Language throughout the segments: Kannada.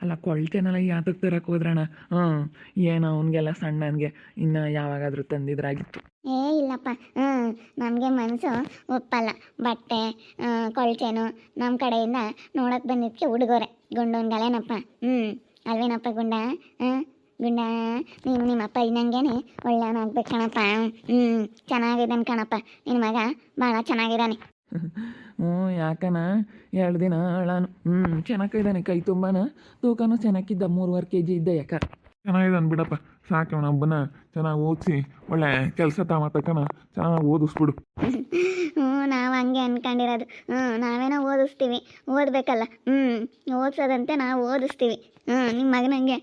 ಅಲ್ಲ ಕೊಳ್ತೇನಲ್ಲ ಯಾತಕ್ಕೆ ತರಕ್ಕೆ ಹೋದ್ರಣ್ಣ? ಹಾಂ ಏನು ಅವನಿಗೆಲ್ಲ ಸಣ್ಣನಿಗೆ ಇನ್ನು ಯಾವಾಗಾದರೂ ತಂದಿದ್ರಾಗಿತ್ತು. ಏ ಇಲ್ಲಪ್ಪ. ಹ್ಞೂ ನಮಗೆ ಮನಸ್ಸು ಒಪ್ಪಲ್ಲ. ಬಟ್ಟೆ ಆ, ಕೊಳ್ಚೇನು ನಮ್ಮ ಕಡೆಯಿಂದ ನೋಡಕ್ಕೆ ಬಂದಿದ್ದಕ್ಕೆ ಉಡುಗೊರೆ. ಗುಂಡೋನ್ಗಲೇನಪ್ಪ ಹ್ಞೂ ಅಲ್ವೇನಪ್ಪ ಗುಂಡ? ಹಾಂ ಗುಂಡ? ನೀನು ನಿಮ್ಮ ಅಪ್ಪ ಇದ್ದಂಗೆನೆ ಒಳ್ಳೆಯವನಾಗ್ಬೇಕು ಕಣಪ್ಪ. ಹ್ಞೂ ಚೆನ್ನಾಗಿದ್ದಾನೆ ಕಣಪ್ಪ. ನಿನ್ನ ಮಗ ಭಾಳ ಚೆನ್ನಾಗಿದ್ದಾನೆ. ಹ್ಞೂ ಯಾಕನ ಎರಡು ದಿನ ಅಳಾನು ಹ್ಞೂ ಚೆನ್ನಾಗಿದ್ದಾನೆ ಕೈ ತುಂಬಾನ. ತೂಕನೂ ಚೆನ್ನಾಗಿದ್ದ ಮೂರುವರೆ ಕೆ ಜಿ ಇದ್ದ ಯಾಕ? ಚೆನ್ನಾಗಿದ್ದಾನೆ ಬಿಡಪ್ಪ ಸಾಕು ಅವನ ಹಬ್ಬನ ಚೆನ್ನಾಗಿ ಓದಿಸಿ ಒಳ್ಳೆ ಕೆಲಸ ತಗೋತಕ್ಕನ ಚೆನ್ನಾಗಿ ಓದಿಸ್ಬಿಡು. ಹ್ಞೂ ನಾವು ಹಂಗೆ ಅನ್ಕೊಂಡಿರೋದು. ಹ್ಞೂ ನಾವೇನೋ ಓದಿಸ್ತೀವಿ. ಓದಬೇಕಲ್ಲ. ಹ್ಞೂ ಓದಿಸೋದಂತೆ ನಾವು ಓದಿಸ್ತೀವಿ. ಹ್ಞೂ ನಿಮ್ಮ ಮಗನಂಗೆ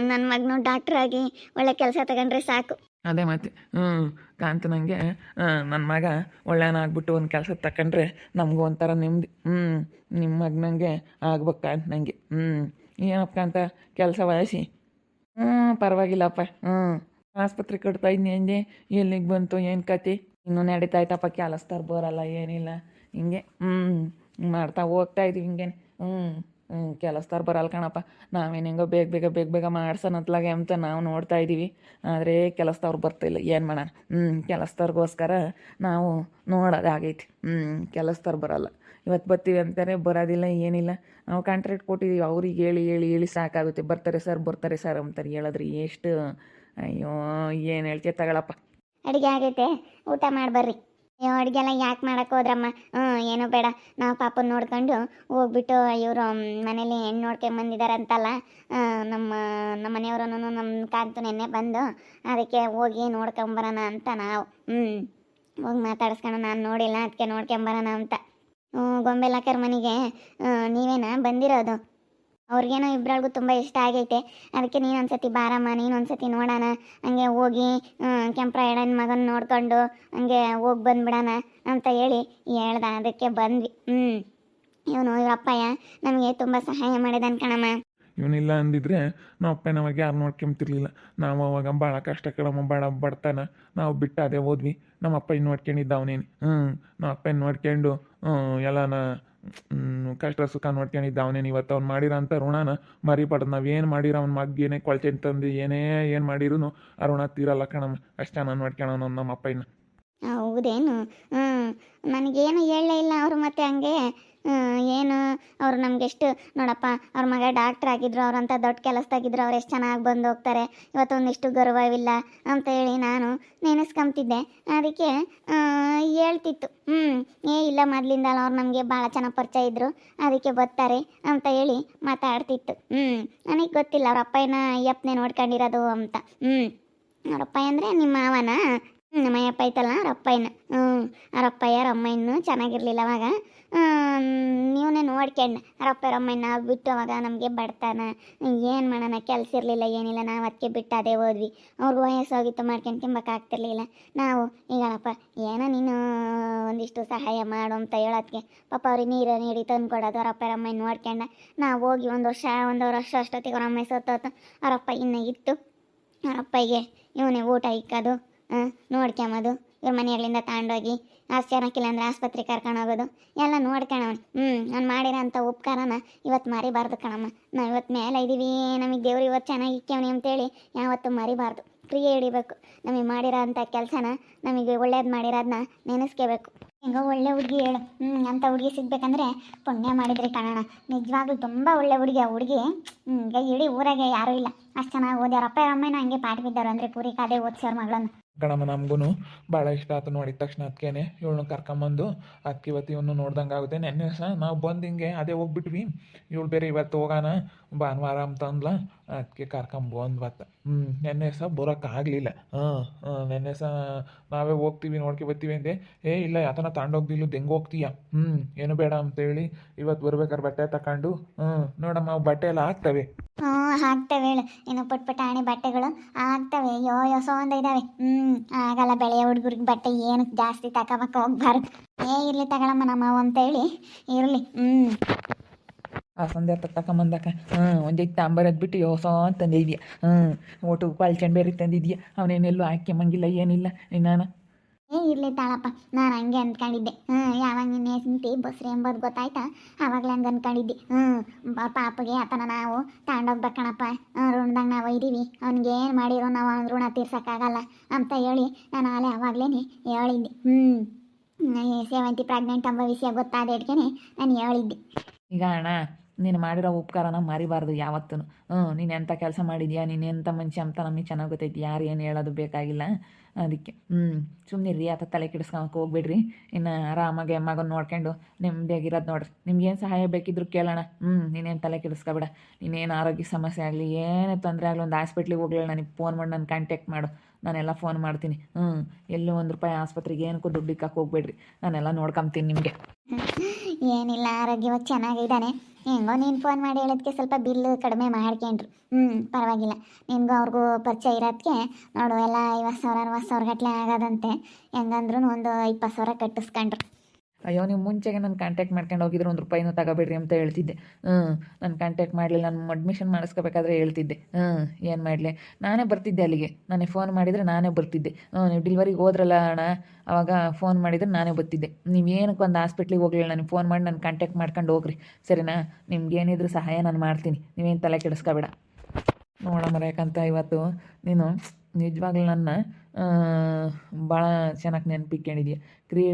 ನನ್ನ ಮಗನು ಡಾಕ್ಟ್ರ್ ಆಗಿ ಒಳ್ಳೆ ಕೆಲಸ ತಗೊಂಡ್ರೆ ಸಾಕು. ಅದೇ ಮತ್ತೆ ಹ್ಞೂ ಕಾಂತನಂಗೆ ನನ್ನ ಮಗ ಒಳ್ಳೆಯನಾಗ್ಬಿಟ್ಟು ಒಂದು ಕೆಲಸ ತಕೊಂಡ್ರೆ ನಮಗೂ ಒಂಥರ ನೆಮ್ಮದಿ. ಹ್ಞೂ ನಿಮ್ಮ ಮಗನಂಗೆ ಆಗ್ಬೇಕು ಕಾಂತನಂಗೆ ಹ್ಞೂ ಏನಪ್ಪ ಕಾಂತ, ಕೆಲಸ ವಯಸ್ಸಿ? ಹ್ಞೂ ಪರವಾಗಿಲ್ಲಪ್ಪ. ಹ್ಞೂ ಆಸ್ಪತ್ರೆ ಕಟ್ತಾ ಇದ್ನಿ ಅಂದೆ, ಎಲ್ಲಿಗೆ ಬಂತು, ಏನು ಕತೆ? ಇನ್ನೂ ನಡೀತಾ ಐತಪ್ಪ ಬರೋಲ್ಲ ಬರಲ್ಲ ಏನಿಲ್ಲ. ಹಿಂಗೆ ಹ್ಞೂ ಮಾಡ್ತಾ ಹೋಗ್ತಾ ಇದ್ದೀವಿ ಹಿಂಗೇನೆ. ಹ್ಞೂ ಹ್ಞೂ ಕೆಲಸದವ್ರು ಬರಲ್ಲ ಕಣಪ್ಪ. ನಾವೇನು ಹೆಂಗೋ ಬೇಗ ಬೇಗ ಬೇಗ ಬೇಗ ಮಾಡ್ಸೋಣತ್ಲಾಗೆ ಅಂತ ನಾವು ನೋಡ್ತಾ ಇದ್ದೀವಿ ಆದರೆ ಕೆಲಸದವ್ರು ಬರ್ತಿಲ್ಲ ಏನು ಮಾಡೋಣ? ಹ್ಞೂ ಕೆಲಸದವ್ರಿಗೋಸ್ಕರ ನಾವು ನೋಡೋದಾಗೈತಿ ಹ್ಞೂ ಕೆಲಸದವ್ರು ಬರಲ್ಲ. ಇವತ್ತು ಬರ್ತೀವಿ ಅಂತಾರೆ, ಬರೋದಿಲ್ಲ, ಏನಿಲ್ಲ. ನಾವು ಕಾಂಟ್ರಾಕ್ಟ್ ಕೊಟ್ಟಿದ್ದೀವಿ ಅವ್ರಿಗೆ ಹೇಳಿ ಹೇಳಿ ಹೇಳಿ ಸಾಕಾಗುತ್ತೆ. ಬರ್ತಾರೆ ಸರ್ ಬರ್ತಾರೆ ಸರ್ ಅಂತಾರೆ. ಹೇಳಿದ್ರೆ ಎಷ್ಟು, ಅಯ್ಯೋ, ಏನು ಹೇಳ್ತೀಯ ತಗೊಳಪ್ಪ. ಅಡುಗೆ ಆಗೈತೆ. ಊಟ ಮಾಡಿ ಬರ್ರಿ. ಅಡುಗೆ ಎಲ್ಲ ಯಾಕೆ ಮಾಡಕ್ಕೆ ಹೋದ್ರಮ್ಮ? ಹ್ಞೂ, ಏನೂ ಬೇಡ. ನಾವು ಪಾಪ ನೋಡ್ಕೊಂಡು ಹೋಗ್ಬಿಟ್ಟು ಇವರು ಮನೇಲಿ ಹೆಣ್ಣು ನೋಡ್ಕೊಂಡು ಬಂದಿದ್ದಾರಂತಲ್ಲ ನಮ್ಮ ನಮ್ಮ ಮನೆಯವರು ನಮ್ಮ ಕಾಂತು ನೆನ್ನೆ ಬಂದು ಅದಕ್ಕೆ ಹೋಗಿ ನೋಡ್ಕೊಂಬರೋಣ ಅಂತ ನಾವು, ಹ್ಞೂ, ಹೋಗಿ ಮಾತಾಡಿಸ್ಕೊಂಡು ನಾನು ನೋಡಿಲ್ಲ ಅದಕ್ಕೆ ನೋಡ್ಕೊಂಬರೋಣ ಅಂತ. ಹ್ಞೂ, ಗೊಂಬೆಲಾಕರ್ ಮನೆಗೆ ನೀವೇನಾ ಬಂದಿರೋದು? ಅವ್ರಿಗೇನೋ ಇಬ್ಬರಳ್ಗೂ ತುಂಬ ಇಷ್ಟ ಆಗೈತೆ. ಅದಕ್ಕೆ ನೀನು ಒಂದ್ಸತಿ ಬಾರಮ್ಮ, ನೀನು ಒಂದ್ಸತಿ ನೋಡೋಣ. ಹಂಗೆ ಹೋಗಿ ಕೆಂಪ್ರಾಯಣ್ಣನ ಮಗನ ನೋಡ್ಕೊಂಡು ಹಂಗೆ ಹೋಗಿ ಬಂದ್ಬಿಡೋಣ ಅಂತ ಹೇಳಿ ಹೇಳ್ದ. ಅದಕ್ಕೆ ಬಂದ್ವಿ. ಹ್ಞೂ ಇವನು ಇವಪ್ಪಯ್ಯ ನಮಗೆ ತುಂಬ ಸಹಾಯ ಮಾಡಿದಾನೆ ಕಣಮ್ಮ. ಇವನಿಲ್ಲ ಅಂದಿದ್ರೆ ನಾವು ಅಪ್ಪ ನಮಗೆ ಯಾರು ನೋಡ್ಕೊಂತಿರ್ಲಿಲ್ಲ. ನಾವು ಅವಾಗ ಭಾಳ ಕಷ್ಟ ಕಡಮ್ಮ ಭಾಳ ಬಡ್ತಾನ. ನಾವು ಬಿಟ್ಟು ಅದೇ ಹೋದ್ವಿ. ನಮ್ಮ ಅಪ್ಪ ನೋಡ್ಕೊಂಡಿದ್ದ ಅವನೇನು. ಹ್ಞೂ ನಮ್ಮ ಅಪ್ಪ ನೋಡ್ಕೊಂಡು ಎಲ್ಲನ ಕಷ್ಟ ಸುಖ ನೋಡ್ಕೊಂಡಿದ್ದ ಅವನೇನು ಇವತ್ತು ಅವ್ನು ಮಾಡಿರೋಂಥ ಋಣನ ಮರಿಬಾರ್ದು. ನಾವು ಏನು ಮಾಡಿರೋ ಅವ್ನ ಮಗ್ ಏನೇ ಕೊಳ್ತೆ ತಂದು ಏನೇ ಏನು ಮಾಡಿರೂ ಆ ಋಣ ತೀರಲ್ಲ ಕಣಮ್ಮ. ಅಷ್ಟೇ ನಾನು ನೋಡ್ಕೊಳೋಣ ನಮ್ಮ ಅಪ್ಪ ಇನ್ನು. ಹೌದೇನು? ನನಗೇನು ಹೇಳಲೇ ಇಲ್ಲ ಅವರು ಮತ್ತೆ ಹಂಗೆ ಏನು, ಅವರು ನಮಗೆಷ್ಟು ನೋಡಪ್ಪ, ಅವ್ರ ಮಗ ಡಾಕ್ಟ್ರ್ ಆಗಿದ್ರು ಅವ್ರಂಥ ದೊಡ್ಡ ಕೆಲಸದಾಗಿದ್ರು, ಅವ್ರು ಎಷ್ಟು ಚೆನ್ನಾಗಿ ಬಂದು ಹೋಗ್ತಾರೆ, ಇವತ್ತೊಂದಿಷ್ಟು ಗೌರವವಿಲ್ಲ ಅಂತ ಹೇಳಿ ನಾನು ನೆನೆಸ್ಕೊಂತಿದ್ದೆ ಅದಕ್ಕೆ ಹೇಳ್ತಿತ್ತು ಹ್ಞೂ ಏ, ಇಲ್ಲ ಮೊದಲಿಂದ ಅವ್ರು ನಮಗೆ ಭಾಳ ಚೆನ್ನಾಗಿ ಪರಿಚಯ ಇದ್ದರು ಅದಕ್ಕೆ ಬರ್ತಾರೆ ಅಂತ ಹೇಳಿ ಮಾತಾಡ್ತಿತ್ತು. ಹ್ಞೂ ನನಗೆ ಗೊತ್ತಿಲ್ಲ, ಅವ್ರ ಅಪ್ಪಯ್ಯನ ಅಯ್ಯಪ್ಪನೇ ನೋಡ್ಕೊಂಡಿರೋದು ಅಂತ. ಹ್ಞೂ ಅವ್ರ ಅಪ್ಪ ಅಂದರೆ ನಿಮ್ಮ ಮಾವನ? ನಮ್ಮ ಅಯ್ಯಪ್ಪ ಐತಲ್ಲ, ಅವ್ರ ಅಪ್ಪಯ್ಯನ ಹ್ಞೂ ಅವ್ರ ಅಮ್ಮಯ್ಯನೂ ಚೆನ್ನಾಗಿರ್ಲಿಲ್ಲ ಅವಾಗ. ನೀವನ್ನೇ ನೋಡ್ಕೊಂಡು ರಪ್ಪ ಅಮ್ಮಯ್ಯನ ಬಿಟ್ಟು ಅವಾಗ ನಮಗೆ ಬಡತನ. ಏನು ಮಾಡೋಣ, ಕೆಲಸ ಇರಲಿಲ್ಲ, ಏನಿಲ್ಲ, ನಾವು ಅದಕ್ಕೆ ಬಿಟ್ಟು ಅದೇ ಹೋದ್ವಿ. ಅವ್ರಿಗೆ ವಯಸ್ಸೋಗಿತ್ತು, ಮಾಡ್ಕೊಂಡು ತಿಂಬಕ್ಕಾಗ್ತಿರ್ಲಿಲ್ಲ ನಾವು ಈಗಪ್ಪ ಏನೋ ನೀನು ಒಂದಿಷ್ಟು ಸಹಾಯ ಮಾಡು ಅಂತ ಹೇಳೋದಕ್ಕೆ ಪಾಪ ಅವ್ರಿಗೆ ನೀರು ನೀಡಿ ತಂದು ಕೊಡೋದು, ಅವ್ರ ಅಮ್ಮಯ್ಯನ ನೋಡ್ಕೊಂಡ. ನಾವು ಹೋಗಿ ಒಂದು ವರ್ಷ ಒಂದು ವರ್ಷ ಅಷ್ಟೊತ್ತಿಗೆ ಅವ್ರ ಅಮ್ಮ ಸೋತೋತು ಅವ್ರ ಇನ್ನೂ ಇತ್ತು. ಅವ್ರ ಅಪ್ಪಗೆ ಇವನೇ ಊಟ ಇಕ್ಕೋದು. ನೋಡ್ಕೊಂಬೋದು ಇವ್ರ ಮನೆಗಳಿಂದ ತಗೊಂಡೋಗಿ ಚೆನ್ನಾಗಿಲ್ಲ ಅಂದರೆ ಆಸ್ಪತ್ರೆ ಕರ್ಕೊಂಡು ಹೋಗೋದು. ಎಲ್ಲ ನೋಡ್ಕೊಳವನು ಹ್ಞೂ ನಾನು ಮಾಡಿರೋಂಥ ಉಪಕಾರನ ಇವತ್ತು ಮರಿಬಾರ್ದು ಕಣಮ್ಮ. ನಾವು ಇವತ್ತು ಮೇಲೆ ಇದ್ದೀವಿ ನಮಗೆ ದೇವ್ರು ಇವತ್ತು ಚೆನ್ನಾಗಿ ಇಕ್ಕವನಿ ಅಂತೇಳಿ ಯಾವತ್ತು ಮರಿಬಾರ್ದು. ಕ್ರಿಯೆ ಹಿಡಿಬೇಕು. ನಮಗೆ ಮಾಡಿರೋ ಅಂಥ ಕೆಲಸನ ನಮಗೆ ಒಳ್ಳೇದು ಮಾಡಿರೋದನ್ನ ನೆನೆಸ್ಕೋಬೇಕು. ಹೆಂಗೋ ಒಳ್ಳೆ ಹುಡುಗಿ ಹೇಳು. ಹ್ಞೂ ಅಂಥ ಹುಡುಗಿ ಸಿಗ್ಬೇಕಂದ್ರೆ ಪುಣ್ಯ ಮಾಡಿದ್ರಿ ಕಣೋಣ ನಿಜವಾಗ್ಲೂ ತುಂಬ ಒಳ್ಳೆ ಹುಡುಗಿ ಆ ಹುಡುಗಿ. ಹ್ಞೂ ಇಡೀ ಊರಾಗೆ ಯಾರೂ ಇಲ್ಲ. ಅಷ್ಟು ಚೆನ್ನಾಗಿ ಓದ್ಯಾರ. ಅಪ್ಪ, ಅಮ್ಮನ ಹಂಗೆ ಪಾಠ ಬಿದ್ದಾರು ಅಂದರೆ ಪೂರಿ ಕಾದೆ ಓದಿಸೋರು ಮಗಳನ್ನು. ಕಣಮ್ಮ ನಮಗೂ ಭಾಳ ಇಷ್ಟ ಆಯ್ತು ನೋಡಿದ ತಕ್ಷಣ ಅದಕ್ಕೇನೆ ಇವಳನ್ನ ಕರ್ಕೊಂಬಂದು ಅದಕ್ಕೆ ಇವತ್ತು ಇವನು ನೋಡ್ದಂಗೆ ಆಗುತ್ತೆ ನೆನ್ನೆ ಸಹ ನಾವು ಬಂದು ಹಿಂಗೆ ಅದೇ ಹೋಗ್ಬಿಟ್ವಿ. ಇವಳು ಬೇರೆ ಇವತ್ತು ಹೋಗೋಣ ಭಾನುವಾರ ಅಂತ ಅದಕ್ಕೆ ಕರ್ಕೊಂಬಂದ್ವತ್ತ ಹ್ಞೂ ನೆನ್ನೆ ಸಹ ಬರೋಕ್ಕಾಗಲಿಲ್ಲ ಹಾಂ ಹಾಂ, ನೆನ್ನೆ ಸಹ ನಾವೇ ಹೋಗ್ತೀವಿ, ನೋಡ್ಕೊ ಬರ್ತೀವಿ ಅಂದೆ. ಏ, ಇಲ್ಲ, ಯಾತನ ತಗೊಂಡೋಗ್ದಿಲ್ಲ ದೆಂಗೆ ಹೋಗ್ತೀಯ? ಹ್ಞೂ ಏನು ಬೇಡ ಅಂತೇಳಿ ಇವತ್ತು ಬರ್ಬೇಕಾದ್ರೆ ಬಟ್ಟೆ ತಗೊಂಡು ಹ್ಞೂ ನೋಡಮ್ಮ ಅವು ಬಟ್ಟೆ ಎಲ್ಲ ಆಗ್ತವೆ. ಹ್ಞೂ ಹಾಕ್ತವೆ ಹೇಳು. ಇನ್ನು ಪುಟ್ ಪುಟಾಣಿ ಬಟ್ಟೆಗಳು ಆಗ್ತವೆ. ಯೋ ಯೋ, ಸೋಂದ ಇದ್ದಾವೆ ಹ್ಞೂ ಆಗಲ್ಲ, ಬೆಳೆಯ ಹುಡುಗರಿಗೆ ಬಟ್ಟೆ ಏನು ಜಾಸ್ತಿ ತಗೋಬೇಕು ಹೋಗ್ಬಾರ್ದು. ಏ, ಇರಲಿ ತಗೊಳಮ್ಮ, ನಮ್ಮ ಅಂತೇಳಿ ಇರಲಿ ಹ್ಞೂ ಆ ಸಂಧ್ಯಾ ತಕೊಂಬಂದಕ್ಕ ಹ್ಞೂ ಒಂದೈದು ತಾಂಬರದ್ ಬಿಟ್ಟು ಯೋಸ ತಂದಿದ್ಯಾ ಹ್ಞೂ ಒಟ್ಟು ಕ್ವಾಲ್ಚಂಡ್ ಬೇರೆ ತಂದಿದ್ಯಾ ಅವನೇನೆಲ್ಲೂ ಹಾಕ್ಯಂಬಂಗಿಲ್ಲ ಏನಿಲ್ಲ ನಾನು? ಏ ಇರ್ಲಿ ತಾಳಪ್ಪ ನಾನು ಹಂಗೆ ಅಂದ್ಕೊಂಡಿದ್ದೆ ಹ್ಞೂ ಯಾವಾಗ ನಿನ್ನೆ ಸಿಂತಿ ಬಸ್ರಿ ಎಂಬುದು ಗೊತ್ತಾಯ್ತಾ ಆವಾಗಲೇ ಹಂಗೆ ಅಂದ್ಕೊಂಡಿದ್ದೆ ಹ್ಞೂ ಪಾಪಗೆ ಆತನ ನಾವು ತಗೊಂಡೋಗ್ಬೇಕಣಪ್ಪ ಋಣದಾಗ ನಾವು ಒಯ್ದೀವಿ ಅವ್ನಿಗೆ ಏನು ಮಾಡಿರೋ ನಾವು ಅವ್ನ ಋಣ ತೀರ್ಸೋಕ್ಕಾಗಲ್ಲ ಅಂತ ಹೇಳಿ ನಾನು ಅಲ್ಲೇ ಆವಾಗಲೇ ಹೇಳಿದ್ದೆ ಹ್ಞೂ ಸೇವಂತಿ ಪ್ರೆಗ್ನೆಂಟ್ ಎಂಬ ವಿಷಯ ಗೊತ್ತಾದ ನಾನು ಹೇಳಿದ್ದೆ. ಈಗ ಅಣ್ಣ ನೀನು ಮಾಡಿರೋ ಉಪಕಾರನ ಮರಿಬಾರ್ದು ಯಾವತ್ತೂ ಹ್ಞೂ, ನೀನು ಎಂಥ ಕೆಲಸ ಮಾಡಿದ್ಯಾ? ನೀನು ಎಂಥ ಮನುಷ್ಯ ಅಂತ ನಮಗೆ ಚೆನ್ನಾಗಿ ಗೊತ್ತೈತಿ. ಯಾರು ಏನು ಹೇಳೋದು ಬೇಕಾಗಿಲ್ಲ. ಅದಕ್ಕೆ, ಹ್ಞೂ. ಸುಮ್ಮನೆ ರೀ ಆತ ತಲೆ ಕೆಡಿಸ್ಕೊಳಕ್ಕೆ ಹೋಗ್ಬೇಡ್ರಿ. ಇನ್ನು ಆರಾಮಾಗಿ ಮಗನ ನೋಡ್ಕೊಂಡು ನೆಮ್ಮದಿಯಾಗಿರೋದು ನೋಡ್ರಿ. ನಿಮ್ಗೇನು ಸಹಾಯ ಬೇಕಿದ್ರು ಕೇಳೋಣ. ಹ್ಞೂ ನೀನೇನು ತಲೆ ಕೆಡಿಸ್ಕೊಬೇಡ. ನೀನೇನು ಆರೋಗ್ಯ ಸಮಸ್ಯೆ ಆಗಲಿ, ಏನೇ ತೊಂದರೆ ಆಗಲಿ, ಒಂದು ಹಾಸ್ಪಿಟ್ಲಿಗೆ ಹೋಗ್ಲಿಲ್ಲ, ನನಗೆ ಫೋನ್ ಮಾಡಿ, ನಾನು ಕಾಂಟ್ಯಾಕ್ಟ್ ಮಾಡು. ನಾನೆಲ್ಲ ಫೋನ್ ಮಾಡ್ತೀನಿ. ಹ್ಞೂ, ಎಲ್ಲೂ ಒಂದು ರೂಪಾಯಿ ಆಸ್ಪತ್ರೆಗೆ ಏನಕ್ಕೂ ದುಡ್ಡು ಇಕ್ಕಕ್ಕೆ ಹೋಗ್ಬೇಡ್ರಿ. ನಾನೆಲ್ಲ ನೋಡ್ಕೊಂತೀನಿ ನಿಮಗೆ. ಏನಿಲ್ಲ, ಆರೋಗ್ಯವಾಗಿ ಚೆನ್ನಾಗಿದ್ದಾನೆ ಹೆಂಗೋ ನೀನು ಫೋನ್ ಮಾಡಿ ಹೇಳೋದಕ್ಕೆ ಸ್ವಲ್ಪ ಬಿಲ್ ಕಡಿಮೆ ಮಾಡ್ಕೊಂಡ್ರು ಹ್ಞೂ ಪರವಾಗಿಲ್ಲ. ನಿನ್ಗೂ ಅವ್ರಿಗೂ ಪರಿಚಯ ಇರೋದಕ್ಕೆ ನೋಡು ಎಲ್ಲ ಐವತ್ತು ಸಾವಿರ ಅರವತ್ತು ಸಾವಿರ ಗಟ್ಟಲೆ ಆಗೋದಂತೆ. ಹೆಂಗಂದ್ರೂ ಒಂದು ಇಪ್ಪತ್ತು ಸಾವಿರ ಕಟ್ಟಿಸ್ಕೊಂಡ್ರು. ಅಯ್ಯೋ, ನೀವು ಮುಂಚೆಗೆ ನಾನು ಕಾಂಟ್ಯಾಕ್ಟ್ ಮಾಡ್ಕೊಂಡು ಹೋಗಿದ್ರೆ ಒಂದು ರೂಪಾಯಿನೂ ತಗೋಬೇಡ್ರಿ ಅಂತ ಹೇಳ್ತಿದ್ದೆ. ಹ್ಞೂ ನಾನು ಕಾಂಟ್ಯಾಕ್ಟ್ ಮಾಡಲಿಲ್ಲ, ನಾನು ಅಡ್ಮಿಷನ್ ಮಾಡಿಸ್ಕೋಬೇಕಾದ್ರೆ ಹೇಳ್ತಿದ್ದೆ. ಹ್ಞೂ ಏನು ಮಾಡಲಿ? ನಾನೇ ಬರ್ತಿದ್ದೆ ಅಲ್ಲಿಗೆ. ನನಗೆ ಫೋನ್ ಮಾಡಿದರೆ ನಾನೇ ಬರ್ತಿದ್ದೆ. ಹ್ಞೂ ನೀವು ಡಿಲ್ವರಿಗೆ ಹೋದ್ರಲ್ಲ ಅಣ್ಣ, ಅವಾಗ ಫೋನ್ ಮಾಡಿದರೆ ನಾನೇ ಬರ್ತಿದ್ದೆ. ನೀವು ಏನಕ್ಕೆ ಒಂದು ಹಾಸ್ಪಿಟ್ಲಿಗೆ ಹೋಗಲಿಲ್ಲ ನನಗೆ ಫೋನ್ ಮಾಡಿ ನಾನು ಕಾಂಟ್ಯಾಕ್ಟ್ ಮಾಡ್ಕೊಂಡು ಹೋಗ್ರಿ. ಸರಿನಾ? ನಿಮ್ಗೆ ಏನಿದ್ರು ಸಹಾಯ ನಾನು ಮಾಡ್ತೀನಿ. ನೀವೇನು ತಲೆ ಕೆಡಿಸ್ಕೋಬೇಡ. ನೋಡೋಣ ಯಾಕಂತ ಇವತ್ತು ನೀನು ನಿಜವಾಗ್ಲೂ ನನ್ನ ಭಾಳ ಚೆನ್ನಾಗಿ ನೆನಪಿಕೊಂಡಿದ್ಯಾ ಕ್ರಿಯೆ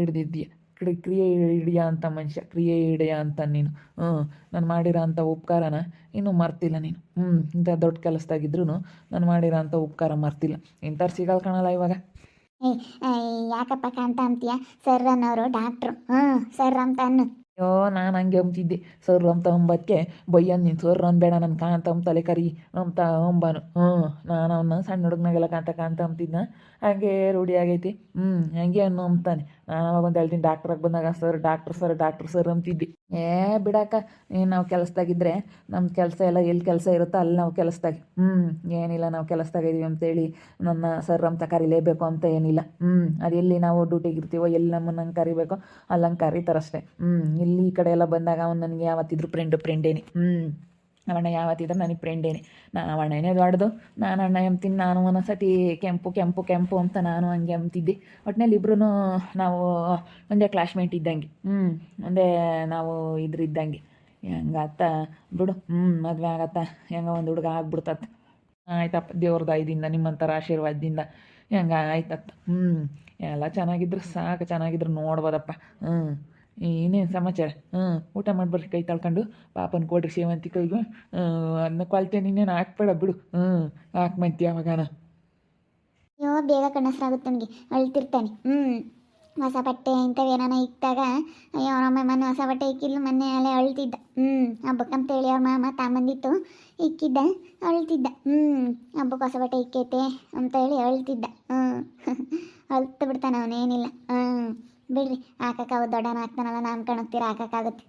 ಕ್ರಿ ಕ್ರಿಯೆ ಹಿಡಿಯ ಅಂತ ಮನುಷ್ಯ ಕ್ರಿಯೆ ಹಿಡಿಯ ಅಂತ ನೀನು. ಹ್ಞೂ ನಾನು ಮಾಡಿರೋ ಅಂಥ ಉಪಕಾರನ ಇನ್ನೂ ಮರ್ತಿಲ್ಲ ನೀನು. ಹ್ಞೂ ಇಂಥ ದೊಡ್ಡ ಕೆಲಸದಾಗಿದ್ರು ನಾನು ಮಾಡಿರೋ ಅಂಥ ಉಪಕಾರ ಮರ್ತಿಲ್ಲ. ಇಂಥವ್ರು ಸಿಗಲ್ ಕಾಣಲ್ಲ ಇವಾಗ. ಯಾಕಪ್ಪ ಕಾಂತ ಅಂತೀಯ? ಸರ್ ಅನ್ನೋರು ಡಾಕ್ಟ್ರು. ಹ್ಞೂ ಸರ್ ಅಂತ ಅನ್ನು. ಅಯ್ಯೋ ನಾನು ಹಂಗೆ ಅಂಬ್ತಿದ್ದೆ. ಸರ್ ಅಂತ ಅಂಬಕ್ಕೆ ಬಯ್ಯನ್ ನೀನು. ಸರ್ ಅನ್ಬೇಡ ನನ್ನ ಕಾಂತ ಅಂಬ್ತಲೆ ಕರಿ ಅಂತ ಅಂಬಾನು. ಹ್ಞೂ ನಾನು ಅವನ್ನ ಸಣ್ಣ ಹುಡುಗನಾಗೆಲ್ಲ ಕಾಂತ ಕಾಂತ ಅಂಬ್ತಿದ್ನ. ಹಾಗೆ ಆಗೈತಿ. ಹ್ಞೂ ಹಂಗೆ ಅನ್ನೋ ಅಂತಾನೆ. ನಾನು ಅವಾಗ ಒಂದು ಹೇಳ್ತೀನಿ ಡಾಕ್ಟ್ರಾಗಿ ಬಂದಾಗ sir doctor sir doctor sir ಅಂತಿದ್ದಿ ಏ ಬಿಡಕ್ಕ, ಏನು ನಾವು ಕೆಲಸದಾಗಿದ್ದರೆ ನಮ್ಮ ಕೆಲಸ ಎಲ್ಲ ಎಲ್ಲಿ ಕೆಲಸ ಇರುತ್ತೋ ಅಲ್ಲಿ ನಾವು ಕೆಲಸದಾಗ ಹ್ಞೂ ಏನಿಲ್ಲ ನಾವು ಕೆಲಸದಾಗ ಇದೀವಿ ಅಂತೇಳಿ ನನ್ನ ಸರ್ ಅಂತ ಕರಿಲೇಬೇಕು ಅಂತ ಏನಿಲ್ಲ. ಹ್ಞೂ ಅದು ಎಲ್ಲಿ ನಾವು ಡ್ಯೂಟಿಗೆ ಇರ್ತೀವೋ, ಎಲ್ಲಿ ನಮ್ಮನ್ನು ಹಂಗೆ ಕರಿಬೇಕೋ ಅಲ್ಲಿ ಹಂಗೆ ಕರೀತಾರಷ್ಟೇ. ಹ್ಞೂ ಇಲ್ಲಿ ಈ ಕಡೆ ಎಲ್ಲ ಬಂದಾಗ ಅವ್ನು ನನಗೆ ಯಾವತ್ತಿದ್ರು ಫ್ರೆಂಡು ಫ್ರೆಂಡೇನಿ ಹ್ಞೂ ಅವಣ್ಣ ಯಾವತ್ತಿದ್ರು ನನಗೆ ಫ್ರೆಂಡೇನೆ ನಾ ಅಣ್ಣನೇ ದೊಡ್ಡದು ನಾನು ಅಣ್ಣ ಎಂಬ್ತೀನಿ ನಾನು ಒಂದೊಂದ್ಸತಿ ಕೆಂಪು ಕೆಂಪು ಕೆಂಪು ಅಂತ ನಾನು ಹಂಗೆ ಅಂಬ್ತಿದ್ದೆ ಒಟ್ಟಿನಲ್ಲಿ ಇಬ್ಬರೂ ನಾವು ಒಂದೇ ಕ್ಲಾಸ್ಮೇಟ್ ಇದ್ದಂಗೆ. ಹ್ಞೂ ಒಂದೇ ನಾವು ಇದ್ರಿದ್ದಂಗೆ ಇದ್ದಂಗೆ. ಹೆಂಗಾತ ಬಿಡು. ಹ್ಞೂ ಮದುವೆ ಆಗತ್ತ. ಹೆಂಗ ಒಂದು ಹುಡುಗ ಆಗ್ಬಿಡ್ತತ್ತ ಆಯ್ತಪ್ಪ, ದೇವ್ರ ದಯದಿಂದ ನಿಮ್ಮಂಥರ ಆಶೀರ್ವಾದದಿಂದ. ಹೆಂಗ ಆಯ್ತತ್ತ ಹ್ಞೂ ಎಲ್ಲ ಚೆನ್ನಾಗಿದ್ರು. ಸಾಕು ಚೆನ್ನಾಗಿದ್ರು. ನೋಡ್ಬೋದಪ್ಪ. ಹ್ಞೂ ಇನ್ನೇನು ಸಮಾಚಾರ? ಹ್ಞೂ ಊಟ ಮಾಡ್ಬರ್ರಿ ಕೈ ತಳ್ಕೊಂಡು. ಪಾಪನ ಕೊಡ್ರಿ ಸೇವಂತಿ ಕೈಗೂ. ಅದನ್ನ ಕ್ವಾಲಿಟಿ ನಿನ್ನೇನು ಹಾಕ್ಬೇಡ ಬಿಡು. ಹ್ಞೂ ಹಾಕ್ಮಂತಿ ಯಾವಾಗಾನ ಅಯ್ಯೋ, ಬೇಗ ಕಣಸಾಗುತ್ತೆ ನನಗೆ. ಅಳ್ತಿರ್ತಾನೆ. ಹ್ಞೂ ಹೊಸ ಬಟ್ಟೆ ಇಂಥವೇನಾನ ಇಕ್ಕಾಗ ಅಯ್ಯೋ ಅವರಮ್ಮ ಮೊನ್ನೆ ಹೊಸ ಬಟ್ಟೆ ಇಕ್ಕಿಲ್ಲ ಮೊನ್ನೆ ಅಲ್ಲೇ ಅಳ್ತಿದ್ದ. ಹ್ಞೂ ಹಬ್ಬಕ್ಕಂತೇಳಿ ಅವ್ರ ಮಾಮ ತಾಂಬಂದಿತ್ತು ಇಕ್ಕಿದ್ದ, ಅಳ್ತಿದ್ದ. ಹ್ಞೂ ಹಬ್ಬಕ್ಕೆ ಹೊಸ ಬಟ್ಟೆ ಇಕ್ಕೈತೆ ಅಂತ ಹೇಳಿ ಅಳ್ತಿದ್ದ. ಹ್ಞೂ ಅಳ್ತು ಬಿಡ್ತಾನೆ ಅವನೇನಿಲ್ಲ. ಹ್ಞೂ ಬಿಡ್ರಿ ಅವ ದೊಡ್ಡನ ಹಾಕ್ತಾನಲ್ಲ ನಾಮಕರಣಕ್ತೀರ ಹಾಕಕ್ಕಾಗುತ್ತೆ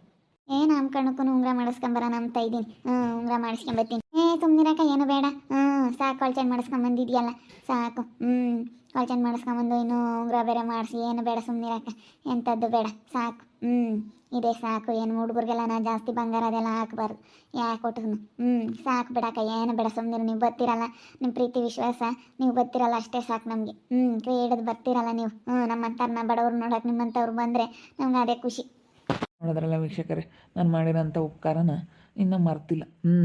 ಏ ನಾಮಕರಣಕ್ಕೂ ಉಂಗ್ರ ಮಾಡಿಸ್ಕೊಂಬರ ಅಂತ ಇದ್ದೀನಿ ಹ್ಞೂ ಉಂಗ್ರ ಮಾಡಿಸ್ಕೊಂಬತ್ತೀನಿ ಏ ಸುಮ್ಮನಿರಕ್ಕ ಏನು ಬೇಡ. ಹ್ಞೂ ಸಾಕು ಕೊಳ್ಚಂಡ್ ಮಾಡಿಸ್ಕೊಂಬಂದಿದ್ಯಲ್ಲ ಸಾಕು. ಹ್ಞೂ ಕೊಳ್ಚಂಡ್ ಮಾಡಿಸ್ಕೊಂಬಂದು ಇನ್ನೂ ಉಂಗ್ರ ಬೇರೆ ಮಾಡಿಸಿ, ಏನು ಬೇಡ ಸುಮ್ಮನಿರಕ್ಕ ಎಂಥದ್ದು ಬೇಡ, ಸಾಕು. ಹ್ಞೂ ಇದೇ ಸಾಕು ಏನು ಹುಡುಗರಿಗೆಲ್ಲ ನಾ ಜಾಸ್ತಿ ಬಂಗಾರ ಅದೆಲ್ಲ ಹಾಕ್ಬಾರ್ದು. ಯಾಕೆ ಕೊಟ್ಟು ಹ್ಞೂ ಸಾಕು ಬಿಡಕ್ಕ ಏನು ಬೇಡ ಸುಮ್ಮನೆ ನೀವು ಬರ್ತಿರಲ್ಲ ನಿಮ್ಮ ಪ್ರೀತಿ ವಿಶ್ವಾಸ ನೀವು ಬರ್ತಿರಲ್ಲ ಅಷ್ಟೇ ಸಾಕು ನಮಗೆ. ಹ್ಞೂ ಕೈ ಹಿಡಿದು ಬರ್ತಿರಲ್ಲ ನೀವು. ಹ್ಞೂ ನಮ್ಮಂಥವ್ರನ್ನ ಬಡವ್ರು ನೋಡೋಕೆ ನಿಮ್ಮಂಥವ್ರು ಬಂದರೆ ನಮ್ಗೆ ಅದೇ ಖುಷಿ. ನೋಡಿದ್ರಲ್ಲ ವೀಕ್ಷಕರೇ ನಾನು ಮಾಡಿರೋಂಥ ಉಪಕಾರನ ಇನ್ನೂ ಮರ್ತಿಲ್ಲ. ಹ್ಞೂ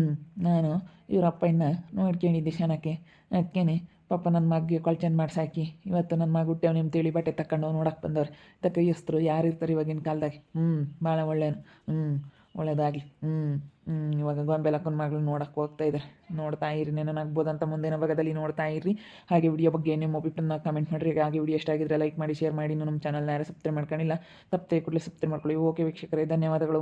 ನಾನು ಇವರಪ್ಪ ಇನ್ನು ನೋಡ್ಕೊಂಡಿದ್ದೆ ಕ್ಷಣಕ್ಕೆ. ಅದಕ್ಕೇನೆ ಪಾಪ ನನ್ನ ಮಗ್ಗೆ ಕೊಳ್ಚನ್ ಮಾಡ್ಸಾಕಿ. ಇವತ್ತು ನನ್ನ ಮಗ ಹುಟ್ಟೆವ್ ಅಂತೇಳಿ ಬಟ್ಟೆ ತಗೊಂಡು ನೋಡಕ್ಕೆ ಬಂದವ್ರು. ಇದಕ್ಕೆ ಯಸ್ತರು ಯಾರು ಇರ್ತಾರೆ ಇವಾಗಿನ ಕಾಲದಾಗ? ಹ್ಞೂ ಭಾಳ ಒಳ್ಳೆಯನು ಹ್ಞೂ ಒಳ್ಳೇದಾಗಲಿ. ಹ್ಞೂ ಹ್ಞೂ ಇವಾಗ ಗೊಂಬೆಲಕ್ಕನ ಮಗಳು ನೋಡಕ್ಕೆ ಹೋಗ್ತಾ ಇದ್ದಾರೆ ನೋಡ್ತಾ ಇರಿ, ನೆನನಾಗ್ಬೋದು ಅಂತ ಮುಂದಿನ ಭಾಗದಲ್ಲಿ ನೋಡ್ತಾ ಇರಿ. ಹಾಗೆ ವಿಡಿಯೋ ಬಗ್ಗೆ ನಿಮ್ಮ ಒಬ್ಬಿಟ್ಟನ್ನ ಕಮೆಂಟ್ ಮಾಡಿರಿ. ಹಾಗೆ ವಿಡಿಯೋ ಇಷ್ಟ ಆಗಿದ್ರೆ ಲೈಕ್ ಮಾಡಿ ಶೇರ್ ಮಾಡಿ. ನಮ್ಮ ಚಾನಲ್ನ ಯಾರು ಸಬ್ಸ್ಕ್ರೈಬ್ ಮಾಡ್ಕೊಂಡಿಲ್ಲ ತಪ್ಪದೆ ಕೂಡಲೇ ಸಬ್ಸ್ಕ್ರೈಬ್ ಮಾಡ್ಕೊಳ್ಳಿ. ಓಕೆ ವೀಕ್ಷಕರೇ, ಧನ್ಯವಾದಗಳು.